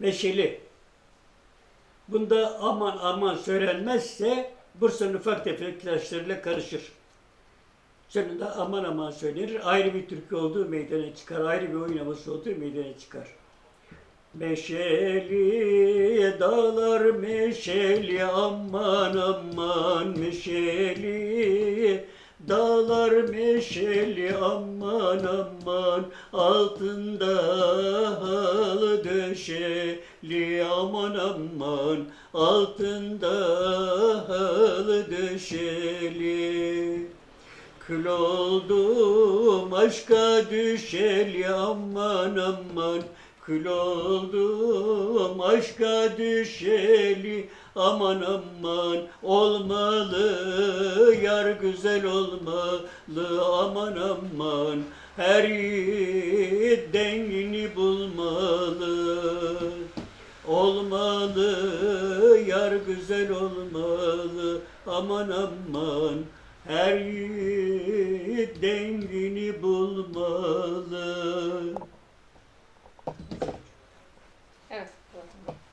meşeli. Bunda aman aman söylenmezse Bursa'nın ufak tefek taşlarıyla karışır. Sonunda aman aman söylenir. Ayrı bir türkü olduğu meydana çıkar. Ayrı bir oyun havası olduğu meydana çıkar. Meşeli dağlar meşeli aman aman meşeli Dağlar meşeli aman aman altında halı döşeli aman aman altında halı döşeli. Kül oldum aşka düşeli aman aman. Kül oldum aşka düşeli aman aman. Olmalı yar güzel olmalı aman aman. Her yiğit yar güzel olmalı. Aman aman her yiğit dengini bulmalı